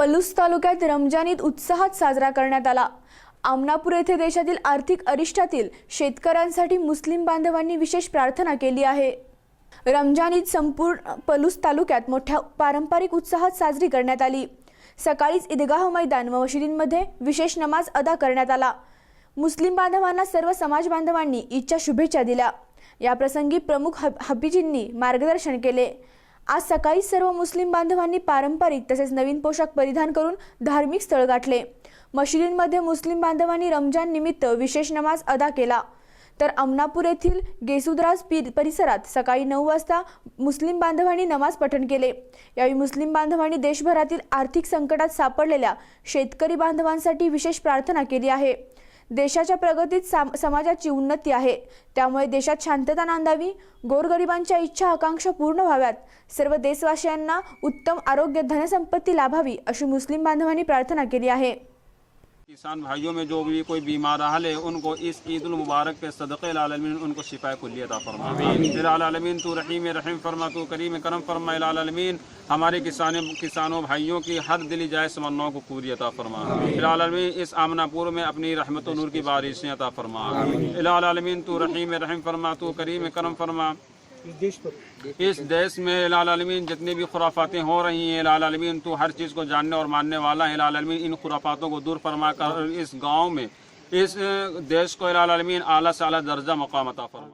पलूस तालुक्यात रमजान ईद उत्साहात साजरा करण्यात आला. आमनापूर येथे देशातील आर्थिक अरिष्टातील शेतकऱ्यांसाठी मुस्लिम बांधवांनी विशेष प्रार्थना केली आहे. रमजान ईद संपूर्ण पलूस तालुक्यात मोठ्या पारंपरिक उत्साहात साजरी करण्यात आली. सकाळीच ईदगाह मैदान व मशिदींमध्ये विशेष नमाज अदा करण्यात आला. मुस्लिम बांधवांना सर्व समाज बांधवांनी ईदच्या शुभेच्छा दिल्या. याप्रसंगी प्रमुख हब हबीजींनी मार्गदर्शन केले. आज सकाळी सर्व मुस्लिम बांधवांनी पारंपरिक तसेच नवीन पोशाख परिधान करून धार्मिक स्थळ गाठले. मशिदींमध्ये मुस्लिम बांधवांनी रमजान निमित्त विशेष नमाज अदा केला. तर अमनापूर येथील गेसुद्राज पीर परिसरात सकाळी नऊ वाजता मुस्लिम बांधवांनी नमाज पठण केले. यावेळी मुस्लिम बांधवांनी देशभरातील आर्थिक संकटात सापडलेल्या शेतकरी बांधवांसाठी विशेष प्रार्थना केली आहे. देशाच्या प्रगतीत साम समाजाची उन्नती आहे. त्यामुळे देशात शांतता नांदावी गोरगरिबांच्या इच्छा आकांक्षा पूर्ण व्हाव्यात. सर्व देशवासियांना उत्तम आरोग्य धनसंपत्ती लाभावी अशी मुस्लिम बांधवांनी प्रार्थना केली आहे. کسان بھائیوں میں جو بھی کوئی بیمار حال ہے ان کو اس عید المبارک کے صدقے العالمین ان کو شفا کلی عطا فرما۔ پھر العالمین تو رحیم رحم فرما تو کریم کرم فرما العالمین ہمارے کسانوں کسانوں بھائیوں کی ہر دلی جائے تمناؤں کو پوری عطا فرما۔ العالمین اس آمنا پور میں اپنی رحمت و نور کی بارشیں عطا فرما۔ العالمین تو رحیم رحم فرما تو کریم کرم فرما۔ इस देश में लालमीन जितनी भी खुराफातें हो रही हैं लालमीन तो हर चीज़ को जानने और मानने वाला है। लालमीन इन खुराफातों को दूर फरमा कर इस गाँव में, इस देश को लालमीन आला से आला दर्जा, मकाम अता फरमा।